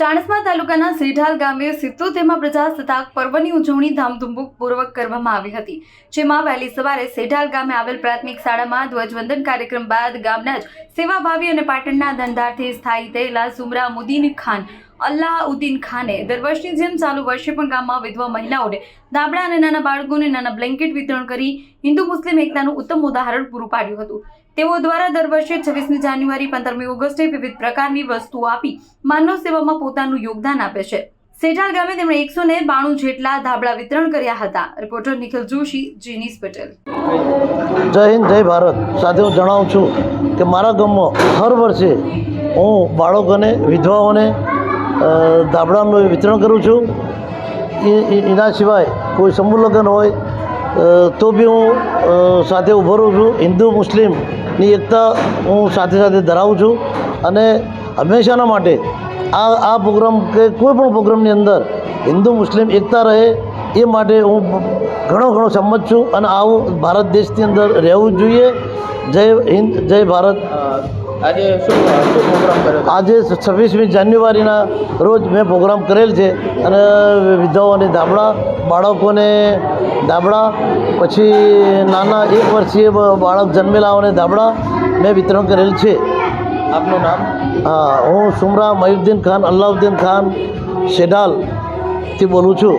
ચાણસ્મા તાલુકાના સેઢાલ ગામે સિત્તોતેરમાં પ્રજાસત્તાક પર્વની ઉજવણી ધામધૂમપૂર્વક કરવામાં આવી હતી, જેમાં વહેલી સવારે સેઢાલ ગામે આવેલ પ્રાથમિક શાળામાં ધ્વજવંદન કાર્યક્રમ બાદ ગામના જ સેવાભાવી અને પાટણના ધંધાર્થી સ્થાયી થયેલા સુમરા મુદીન ખાન, અલ્લાઉદ્દીન ખાને દર વર્ષની જેમ ચાલુ વર્ષે પણ ગામમાં વિધવા મહિલાઓને દાબડા અને નાના બાળકોને નાના બ્લેન્કેટ વિતરણ કરી હિન્દુ મુસ્લિમ એકતાનું ઉત્તમ ઉદાહરણ પૂરું પાડ્યું હતું. તેઓ દ્વારા દર વર્ષે છવ્વીસમી જાન્યુઆરી, પંદરમી ઓગસ્ટે વિવિધ પ્રકારની વસ્તુઓ આપી માનવ સેવામાં પોતાનું યોગદાન આપે છે. સેઠાલ ગામે તેમણે એકસો ને બાણું જેટલા ધાબળા વિતરણ કર્યા હતા. રિપોર્ટર નિખિલ જોશી જીનીસ પટેલ. જય હિન્દ, જય ભારત. સાથે હું જણાવું છું કે મારા ગામમાં હર વર્ષે હું બાળકોને, વિધવાઓને ધાબળાનું વિતરણ કરું છું. એના સિવાય કોઈ સમૂહ લગ્ન હોય તો બી હું સાથે ઊભો રહું છું. હિન્દુ મુસ્લિમની એકતા હું સાથે સાથે ધરાવું છું. અને હંમેશાના માટે આ આ પ્રોગ્રામ કે કોઈ પણ પ્રોગ્રામની અંદર હિન્દુ, મુસ્લિમ એકતા રહે એ માટે હું ઘણો ઘણો સંમત છું. અને આવું ભારત દેશની અંદર રહેવું જોઈએ. જય હિન્દ, જય ભારત. આજે શું આજે છવ્વીસમી જાન્યુઆરીના રોજ મેં પ્રોગ્રામ કરેલ છે અને વિધવાઓને દાબડા બાળકોને દાબડા પછી નાના એક વર્ષીય બાળક જન્મેલાઓને દાબડા મેં વિતરણ કરેલ છે. આપનું નામ? હા હું સુમરા મયુદ્દીન ખાન અલ્લાઉદ્દીન ખાન શેડાલથી બોલું છું.